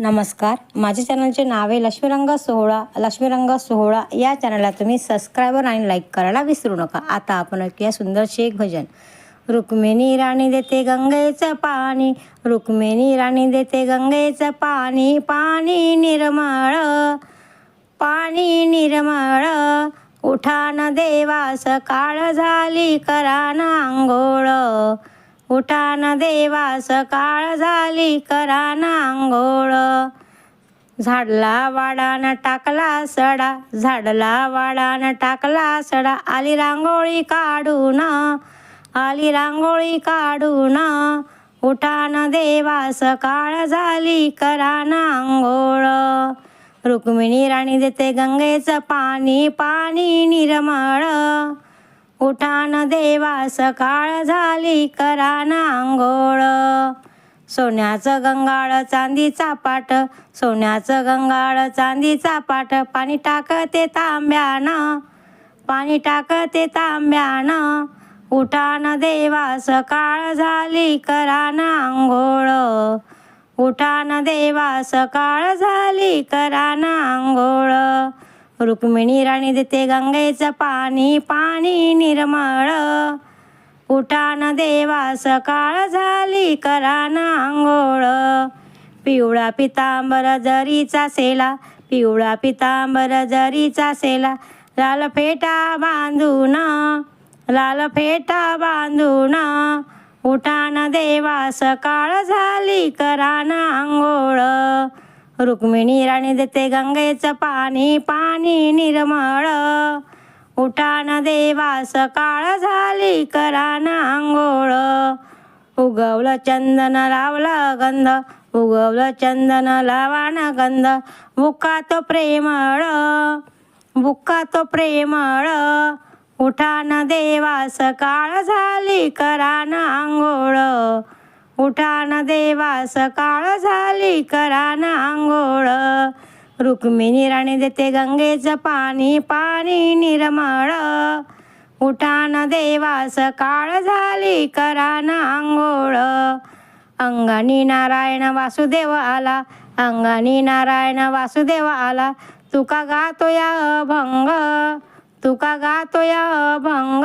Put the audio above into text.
नमस्कार. माझ्या चॅनलचे नाव आहे लक्ष्मीरंग सोहळा. लक्ष्मीरंग सोहळा या चॅनलला तुम्ही सबस्क्रायबर आणि लाईक करायला विसरू नका. आता आपण ऐकूया सुंदरशे एक भजन. रुक्मिणी राणी देते गंगेचं पाणी. रुक्मिणी राणी देते गंगेचं पाणी. पाणी निर्मळ. पाणी निर्मळ. उठान देवास काळ झाली करान आंघोळ. उठान देवास काळ झाली कराना आंघोळ. झाडला वाडान टाकला सडा झाडला वाडान टाकला सडा. आली रांगोळी काढून आली रांगोळी काढून. उठान देवास काळ झाली कराना आंघोळ. रुक्मिणी राणी देते गंगेचं पाणी पाणी निर्मळ. उठान देवा सकाळ झाली करान आंघोळ. सोन्याचं गंगाळ चांदीचा पाट सोन्याचं गंगाळ चांदीचा पाट पाणी टाकते तांब्यानं. पाणी टाकते तांब्यानं. उठान देवा सकाळ झाली करान आंघोळ. उठान देवा सकाळ झाली करान आंघोळ. रुक्मिणी राणी देते गंगेचं पाणी पाणी निर्मळ. उठान देवा सकाळ झाली करान आंघोळ. पिवळा पितांबर जरीचा सेला पिवळा पितांबर जरीचा सेला. लाल फेटा बांधून लाल फेटा बांधून. उठान देवा सकाळ झाली करान आंघोळ. रुक्मिणी राणी देते गंगेचं पाणी पाणी निर्मळ. उठान देवा सकाळ झाली करान आंघोळ. उगवलं चंदन लावलं गंध. उगवलं चंदन लावान गंध. बुका तो प्रेमळ. बुक्का तो प्रेमळ. उठान देवा सकाळ झाली करान आंघोळ. उठान देवा सकाळ झाली करान आंघोळ. रुक्मिणी राणी देते गंगेचं पाणी पाणी निर्मळ. उठान देवा सकाळ झाली करान आंघोळ. अंगानी नारायण वासुदेव आला अंगानी नारायण वासुदेव आला. तुका गातो या अभंग तुका गातो या अभंग.